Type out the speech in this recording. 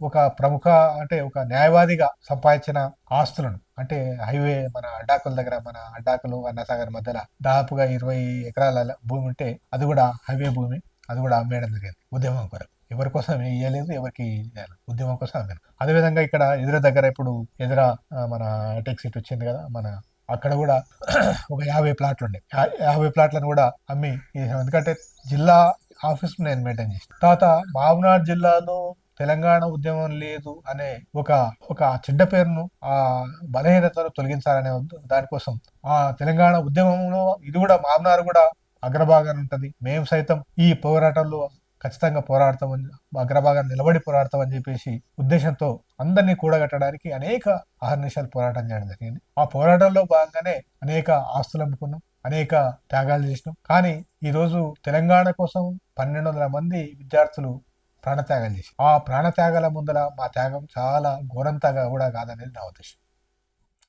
ఒక ప్రముఖ అంటే ఒక న్యాయవాదిగా సంపాదించిన ఆస్తులను అంటే హైవే మన అడ్డాకుల దగ్గర మన అడ్డాకులు అన్నసాగర్ మధ్యలో దాదాపుగా ఇరవై ఎకరాల భూమి ఉంటే అది కూడా హైవే భూమి అది కూడా అమ్మేయడం జరిగింది ఉద్యమం కొరకు. ఎవరి కోసం ఇయ్యలేదు ఎవరికి ఇయ్యాలి ఉద్యమం కోసం అమ్మాను అదేవిధంగా ఇక్కడ ఎదుర దగ్గర ఇప్పుడు ఎదుర మన టెక్ సీట్ వచ్చింది కదా మన అక్కడ కూడా ఒక యాభై ప్లాట్లు ఉండే. యాభై ప్లాట్లను కూడా అమ్మి ఎందుకంటే జిల్లా ఆఫీస్ నేను మెయింటైన్ చేసిన తర్వాత మహబూబ్నాథ్ జిల్లాలో తెలంగాణ ఉద్యమం లేదు అనే ఒక ఒక చెడ్డ పేరును ఆ బలహీనతను తొలగించాలనే దానికోసం ఆ తెలంగాణ ఉద్యమంలో ఇది కూడా మామనారు కూడా అగ్రభాగాన్ని ఉంటుంది. మేము సైతం ఈ పోరాటంలో ఖచ్చితంగా పోరాడతామని అగ్రభాగాన్ని నిలబడి పోరాడతామని చెప్పేసి ఉద్దేశంతో అందరినీ కూడగట్టడానికి అనేక అహర్నిశాలు పోరాటం చేయడం జరిగింది. ఆ పోరాటంలో భాగంగానే అనేక ఆస్తులు అమ్ముకున్నాం అనేక త్యాగాలు చేసినాం. కానీ ఈరోజు తెలంగాణ కోసం పన్నెండు వందల మంది విద్యార్థులు ప్రాణత్యాగాలు చేసి. ఆ ప్రాణత్యాగాల ముందర మా త్యాగం చాలా ఘోరంతగా కూడా కాదనేది నా ఉద్దేశం.